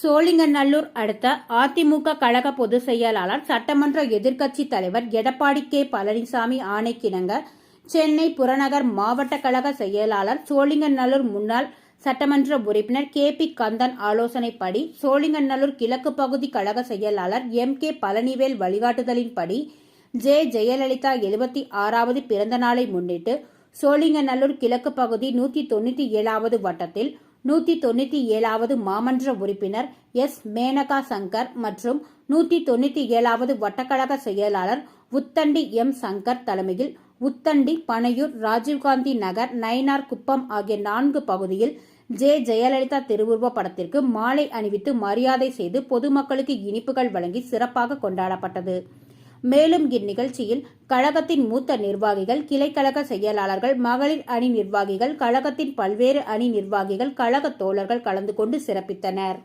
சோழிங்கநல்லூர் அடுத்த அதிமுக கழக பொதுச் செயலாளர் சட்டமன்ற எதிர்க்கட்சி தலைவர் எடப்பாடி கே. பழனிசாமி ஆணைக்கிணங்க சென்னை புறநகர் மாவட்ட கழக செயலாளர் சோழிங்கநல்லூர் முன்னாள் சட்டமன்ற உறுப்பினர் கே. பி. கந்தன் ஆலோசனைப்படி சோழிங்கநல்லூர் கிழக்கு பகுதி கழக செயலாளர் எம். கே. பழனிவேல் வழிகாட்டுதலின்படி ஜே. ஜெயலலிதா எழுபத்தி ஆறாவது பிறந்த நாளை முன்னிட்டு சோழிங்கநல்லூர் கிழக்கு பகுதி நூற்றி தொண்ணூற்றி ஏழாவது வட்டத்தில் நூற்றி தொண்ணூற்றி ஏழாவது மாமன்ற உறுப்பினர் எஸ். மேனகா சங்கர் மற்றும் நூற்றி தொண்ணூற்றி ஏழாவது வட்டக்கழக செயலாளர் உத்தண்டி எம். சங்கர் தலைமையில் உத்தண்டி பனையூர் ராஜீவ்காந்தி நகர் நயினார் குப்பம் ஆகிய நான்கு பகுதியில் ஜே. ஜெயலலிதா திருவுருவ படத்திற்கு மாலை அணிவித்து மரியாதை செய்து பொதுமக்களுக்கு இனிப்புகள் வழங்கி சிறப்பாக கொண்டாடப்பட்டது. மேலும் இந்நிகழ்ச்சியில் கழகத்தின் மூத்த நிர்வாகிகள் கிளைக்கழக செயலாளர்கள் மகளிர் அணி நிர்வாகிகள் கழகத்தின் பல்வேறு அணி நிர்வாகிகள் கழக தோழர்கள் கலந்து கொண்டு சிறப்பித்தனர்.